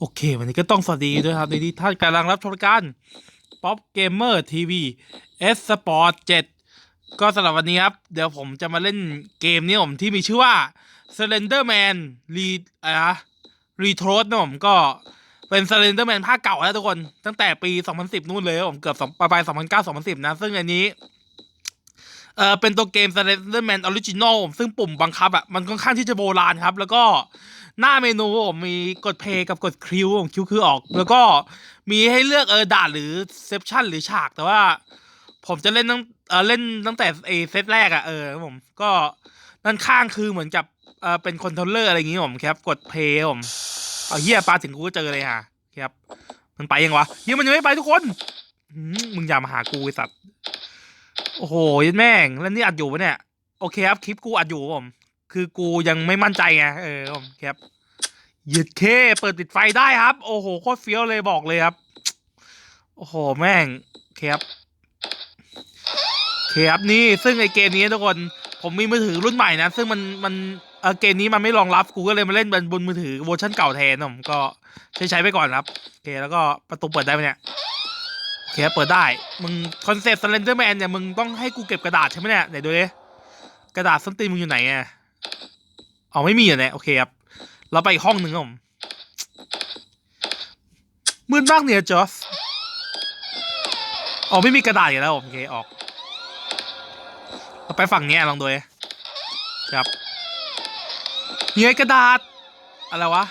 โอเค วันนี้ก็ต้องสวัสดีด้วยครับในที่ท่านกำลังรับชมการายการ Pop Gamer TV S Sport 7ก็สำหรับวันนี้ครับ เดี๋ยวผมจะมาเล่นเกมนี้ผมที่มีชื่อว่า Slender Man Re อะไรนะ Retro นะผมก็เป็น Slender Man ภาคเก่าแล้วทุกคน ตั้งแต่ปี 2010 นู่นเลยผมเกือบสองปลาย2009 2010 นะ ซึ่งอันนี้ เออเป็นตัวเกม Slender Man Original ซึ่งปุ่มบังคับอะมันค่อนข้างที่จะโบราณครับ แล้วก็หน้าเมนูผมมีกดเพย์กับกดคิวคิวคือออก แล้วก็มีให้เลือกเออด่านหรือเซปชั่นหรือฉากแต่ว่า ผมจะเล่นตั้งเออเล่นตั้งแต่เอเซตแรกอะ่ะเออผมก็ด้านข้างคือเหมือนกับเออเป็นคอนโทรลเลอร์อะไรอย่างงี้ผมครับ กดเพย์ผมเอาเฮียปลาถึงกูก็เจอเลยฮะครับ มันไปยังวะเฮียมันยังไม่ไปทุกคนมมึงอย่ามาหากูไอสัตว์ โอ้โหยันแม่งแล้วนี่อัดอยู่ปะเนี่ย โอเคครับคลิปกูอัดอยู่ผม คือกูยังไม่มั่นใจไงเออผมครับหยืดเคเปิดปิดไฟได้ครับ โอ้โหโคตรเฟี้ยวเลยบอกเลยครับ โอ้โหแม่งครับครับนี่ซึ่งไอเกมนี้ทุกคนผมมีมือถือรุ่นใหม่นะ ซึ่งมันมันเออเกมนี้มันไม่รองรับกูก็เลยมาเล่นบนบนมือถือเวอร์ชันเก่าแทนผมก็ใช้ใช้ไปก่อนครับโอเคแล้วก็ประตูเปิดได้ไหมเนี่ย เคเปิดได้ มึงคอนเซ็ปต์ Slender Man เนี่ยมึงต้องให้กูเก็บกระดาษใช่ไหมเนี่ยไหนดูดิกระดาษส้นตีนมึงอยู่ไหนอะอ๋อไม่มีอะเนี่ยโอเคครับ เราไปอีกห้องหนึ่งครับผมมืดมากเนี่ยจอสอ๋อไม่มีกระดาษอยู่แล้วผมโอเคออกเราไปฝั่งนี้ลองดูดิครับนี่ไงกระดาษ อะไรวะ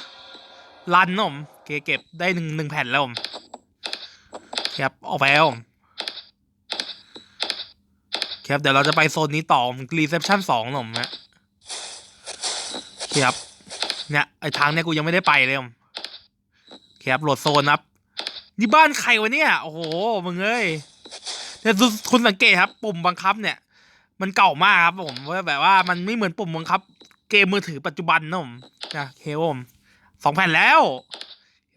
ลันนะผมโอเคเก็บได้หนึ่งหนึ่งแผ่นแล้วผม ครับออกไปแล้วครับเดี๋ยวเราจะไปโซนนี้ต่อรีเซพชันสองหนุ่มฮะครับเนี่ยไอทางเนี้ยกูยังไม่ได้ไปเลยมครับโหลดโซนครับนี่บ้านใครวะเนี่ยโอ้โหมึงเอ้ยเนี่ยคุณสังเกตครับ ปุ่มบังคับเนี่ย มันเก่ามากครับผมว่าแบบว่ามันไม่เหมือนปุ่มบังคับ เกมมือถือปัจจุบันนะผมนะเคผมสองแผ่นแล้ว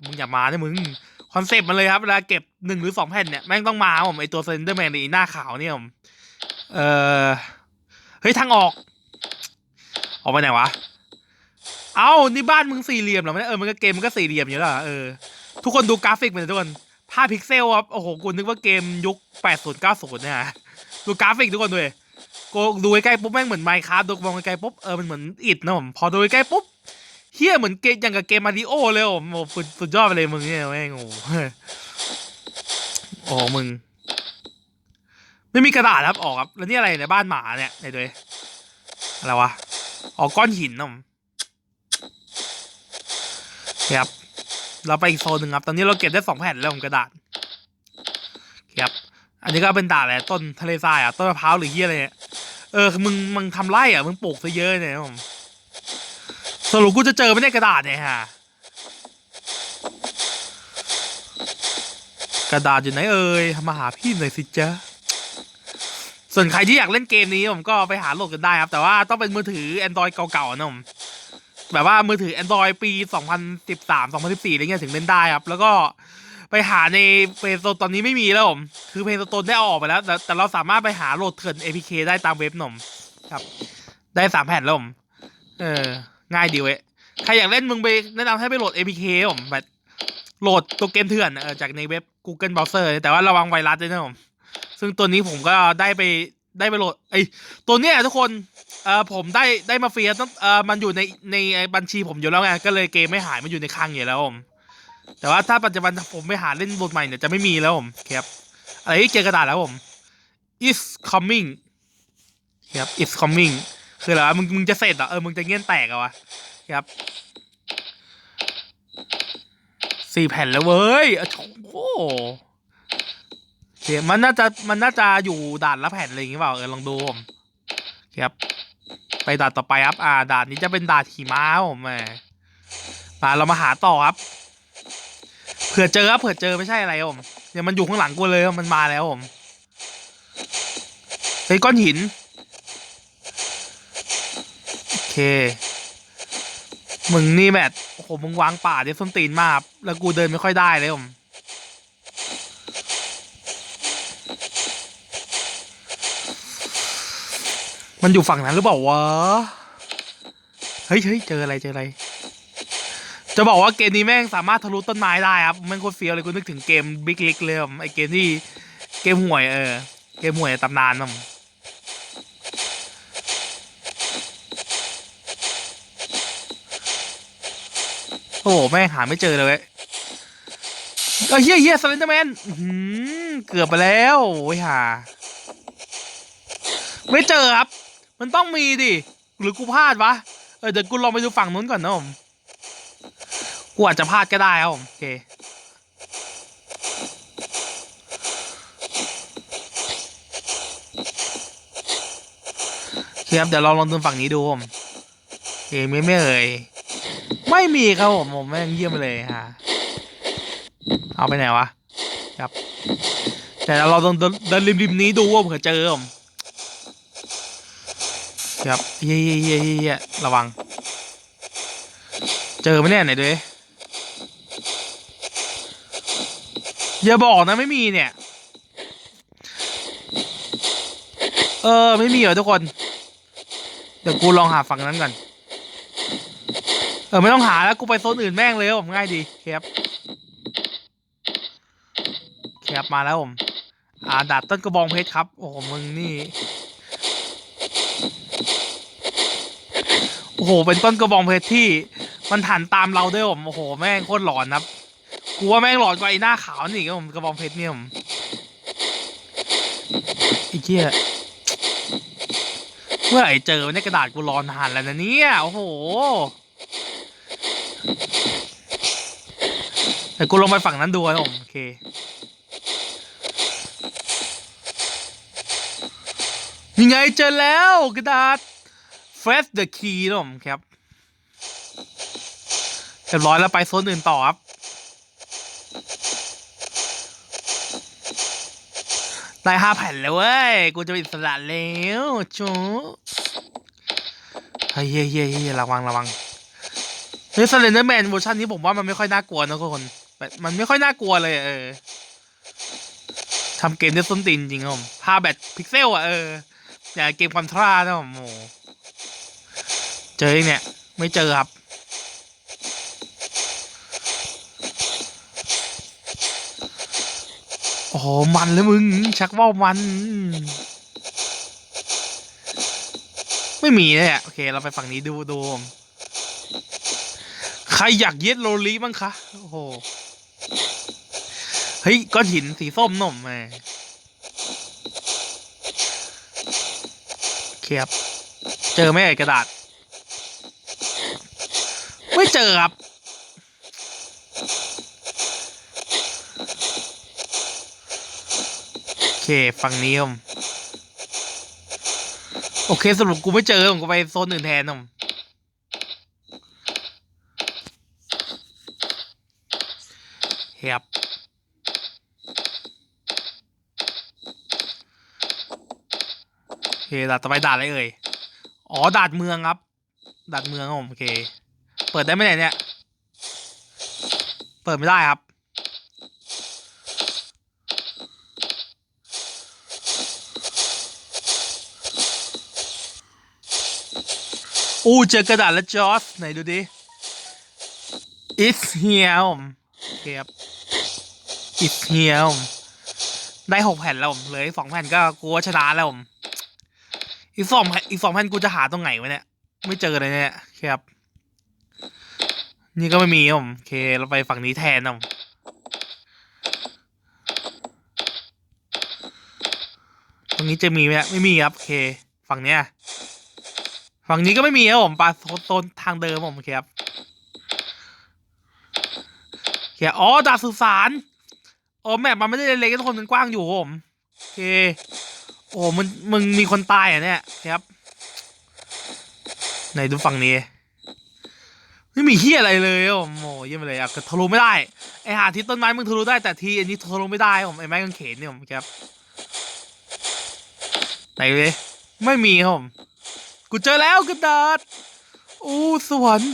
มึงอย่ามาเนะมึง คอนเซปต์มันเลยครับเวลาเก็บหนึ่งหรือสองแผ่นเนี่ยแม่งต้องมาครับผมไอตัวเซนเดอร์แมนในหน้าขาวเนี่ยผมเออเฮ้ยทางออก ออกไปไหนวะ เอ้านี่บ้านมึงสี่เหลี่ยมเหรอไม่เออมันก็เกมมันก็สี่เหลี่ยมอยู่แล้วเออทุกคนดูกราฟิกมันทุกคนภาพพิกเซลครับโอ้โหกูนึกว่าเกมยุคแปดศูนย์เก้าศูนย์เนี่ยฮะดูกราฟิกทุกคนด้วยกูดูใกล้ปุ๊บแม่งเหมือนไมค์ครับดูมองใกล้ปุ๊บเออมันเหมือนอิดนะผมพอดูใกล้ปุ๊บ เฮี้ยเหมือนเกมอย่างกับเกมมาริโอเลยโอ้โหสุดยอดไปเลยมึงเนี่ยแม่งโอ้โหโอ้มึง ไม่มีกระดาษครับออกครับแล้วนี่อะไรในบ้านหมาเนี่ยไหนดูดิอะไรวะออกก้อนหินนะผมครับเราไปอีกโซนหนึ่งครับ ตอนนี้เราเก็บได้สองแผ่นแล้วผมกระดาษครับอันนี้ก็เป็นด่านอะไรต้นทะเลทรายอะต้นมะพร้าวหรือเฮียอะไรเนี่ยเออมึงมึงทำไร่อะมึงปลูกซะเยอะเนี่ยครับผม สรุปกูจะเจอไม่ได้กระดาษเนี่ยฮะ กระดาษอยู่ไหนเอ่ยมาหาพี่หน่อยสิจ๊ะส่วนใครที่อยากเล่นเกมนี้ผมก็ไปหาโหลดกันได้ครับ แต่ว่าต้องเป็นมือถือ Android เก่าๆนะผมแบบว่ามือถือ Android ปี 2013 2014อะไรเงี้ยถึงเล่นได้ครับ แล้วก็ไปหาในเพย์สโตตอนนี้ไม่มีแล้วผม คือเพย์สโตได้อออกไปแล้ว แต่แต่เราสามารถไปหาโหลดเถื่อน APK ได้ตามเว็บหนมครับ ได้สามแผ่นแล้วผม เออ ง่ายดีเว้ย ใครอยากเล่นมึงไปแนะนำให้ไปโหลด APK ผมแบบโหลดตัวเกมเถื่อนเออจากในเว็บ Google Browser แต่ว่าระวังไวรัสด้วยนะผม ซึ่งตัวนี้ผมก็ได้ไปได้ไปโหลดไอตัวเนี้ยทุกคนเออผมได้ได้มาฟรีต้องเออมันอยู่ในในบัญชีผมอยู่แล้วไงก็เลยเกมไม่หายมันอยู่ในคลังอยู่แล้วผมแต่ว่าถ้าปัจจุบันผมไปหาเล่นบทใหม่เนี่ยจะไม่มีแล้วผมครับอะไรที่เจอกระดาษแล้วผม is coming ครับ is coming คืออะไรวะมึงมึงจะเสร็จเหรอเออมึงจะเงี้ยนแตกเหรอวะครับสี่แผ่นแล้วเว้ยโอ้โหโอเคมันน่าจะมันน่าจะอยู่ด่านละแผ่นอะไรอย่างเงี้ยเปล่าเออลองดูผมครับ ไปด่านต่อไปครับอ่าด่านนี้จะเป็นด่านขี่ม้าผมแหมมาเรามาหาต่อครับเผื่อเจอครับเผื่อเจอไม่ใช่อะไรผมเนี่ยมันอยู่ข้างหลังกูเลยมันมาแล้วผมเฮ้ยก้อนหิน โอเค มึงนี่แบบโอ้โห มึงวางป่าเดี๋ยวส้นตีนมากแล้วกูเดินไม่ค่อยได้เลยผมมันอยู่ฝั่งนั้นหรือเปล่าวะ เฮ้ยเฮ้ยเจออะไรเจออะไร จะบอกว่าเกมนี้แม่งสามารถทะลุต้นไม้ได้ครับแม่งโคตรเฟี้ยวเลยกูนึกถึงเกมบิ๊กเลิกเลยไอเกมที่เกมห่วยเออ เกมห่วยตำนานมั้ง โอ้โหแม่หาไม่เจอเลยเว้ยเฮียเฮียสเลนเดอร์แมนเกือบไปแล้วโอ้ยหาไม่เจอครับ มันต้องมีดิ หรือกูพลาดวะ เออเดี๋ยวกูลองไปดูฝั่งนู้นก่อนนะผมกูอาจจะพลาดก็ได้ครับผมโอเคครับเดี๋ยวเราลองดูฝั่งนี้ดูผมเอ้ไม่ไม่เอ่ย ไม่มีครับผมผมแม่งเยี่ยมเลยฮะเอาไปไหนวะครับ แต่เราต้องเดินเดินริมนี้ดูว่าเผื่อเจอผมครับเฮียเฮียเฮียเฮียระวัง เจอไหมเนี่ยไหนดูดิอย่าบอกนะไม่มีเนี่ย เออ ไม่มีเหรอทุกคน เดี๋ยวกูลองหาฝั่งนั้นก่อน เออไม่ต้องหาแล้วกูไปโซนอื่นแม่งเลยผมง่ายดีแครับครับมาแล้วผมอ่าดาบต้นกระบองเพชรครับ โอ้โหมึงนี่ โอ้โห เป็นต้นกระบองเพชรที่ มันหันตามเราด้วยผมโอ้โห แม่งโคตรหลอนครับกูว่าแม่งหลอนกว่าไอ้หน้าขาวนี่ครับผมกระบองเพชรเนี่ยผมไอ้เหี้ยเมื่อไหร่เจอเนี่ยกระดาษกูรอนานแล้วนะเนี่ย โอ้โห แต่กูลงไปฝั่งนั้นดูนะผมโอเคยังไงเจอแล้วกระดาษ Fresh the key นะผมครับเรียบร้อยแล้วไปโซนอื่นต่อครับ ได้ห้าแผ่นแล้วเว้ย กูจะเป็นอิสระแล้วจ้เฮ้ยเฮ้ยเฮ้ยระวังระวัง เฮ้ยสเลนเดอร์แมนเวอร์ชันนี้ผมว่ามันไม่ค่อยน่ากลัวนะทุกคนมันไม่ค่อยน่ากลัวเลยเออทำเกมได้ส้นตีนจริงครับผมภาพแบบพิกเซลอะเอออย่าเกมคอนทรานะผมโอ้เจอเนี่ย ไม่เจอครับโอ้มันเลยมึง ชักว่ามัน ไม่มีเลยอะ โอเค เราไปฝั่งนี้ดูดูผม ใครอยากเย็ดโรลีบ้างคะ โอ้โห เฮ้ยก้อนหินสีส้มหน่มแหมโอเคครับเจอไหมไอกระดาษ ไม่เจอครับ โอเค ฝั่งนี้ผม โอเคสรุปกูไม่เจอผมก็ไปโซนอื่นแทนผม ครับโอเคด่านต่อไปด่านอะไรเอ่ยอ๋อด่านเมืองครับด่านเมืองครับผมโอเค เปิดได้ไหมเนี่ย เปิดไม่ได้ครับอู้เจอกระดาษแล้วจอสไหนดูดิ it's here ผมโอเคครับ it's here ผมได้หกแผ่นแล้วผมเหลืออีกสองแผ่นก็กูว่าชนะแล้วผมอีกสองแผ่นอีกสองแผ่นกูจะหาตรงไหนวะเนี่ย ไม่เจอเลยเนี่ยครับ นี่ก็ไม่มีผมโอเค เราไปฝั่งนี้แทนนะผมตรงนี้จะมีไหมไม่มีครับโอเค ฝั่งเนี้ยฝั่งนี้ก็ไม่มีครับผมปลาโซนทางเดิมผมโอเคครับโอเคอ๋อดาบสุสาน อ้แมปมันไม่ได้เล็กทุกคนมันกว้างอยู่ผมโอเคโอ้มึงมึงมีคนตายอะเนี่ยครับไหนดูฝั่งนี้ไม่มีเฮียอะไรเลยโอ้โหเยี่ยมเลยอะทะลุไม่ได้ไอหาที่ต้นไม้มึงทะลุได้แต่ทีอันนี้ทะลุไม่ได้ผมไอไม้กางเขนเนี่ยผมครับไหนเลยไม่มีผมกูเจอแล้วกระดาษอู้สวรรค์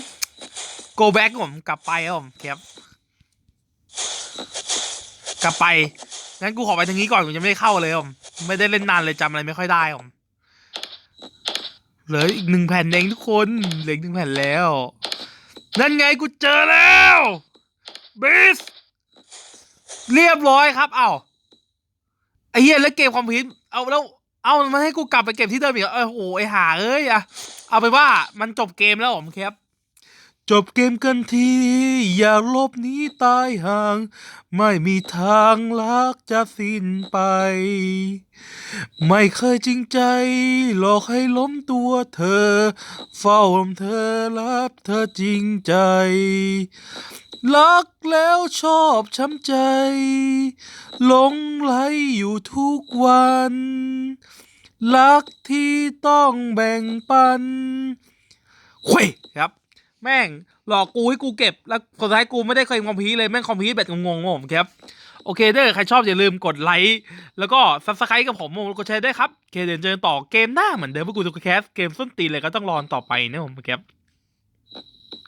go back ผมกลับไปผมครับ กลับไป งั้นกูขอไปทางนี้ก่อนกูยังไม่ได้เข้าเลยผมไม่ได้เล่นนานเลยจำอะไรไม่ค่อยได้ผมเหลืออีกหนึ่งแผ่นเองทุกคนเหลืออีกหนึ่งแผ่นแล้ว นั่นไงกูเจอแล้วบิสเรียบร้อยครับ เอ้าไอ้เหี้ยแล้วเกมคอมพิวเอาแล้วเอามันให้กูกลับไปเก็บที่เดิมอีกเออโอ้ไอ้หาเอ้ยอะเอาไปว่ามันจบเกมแล้วผมครับ จบเกมกันที อย่าลบหนี้ตายห่าง ไม่มีทางรักจะสิ้นไป ไม่เคยจริงใจ หลอกให้ล้มตัวเธอ เฝ้าลมเธอรับเธอจริงใจ รักแล้วชอบช้ำใจ หลงไหลอยู่ทุกวัน รักที่ต้องแบ่งปันเว้ยครับ แม่งหลอกกูให้กูเก็บ แล้วคนท้ายกูไม่ได้เคยคอมพีเลยแม่งคอมพิวแบบงงๆของผมครับโอเคถ้าเกิดใครชอบอย่าลืมกดไลค์แล้วก็ซับสไครต์กับผมมงก็แชร์ด้ครับ เคเดนเจอต่อเกมหน้าเหมือนเดิมพวกกูจะแคสเกมส้นตีนเลยก็ต้องรอต่อไปนะผมครับ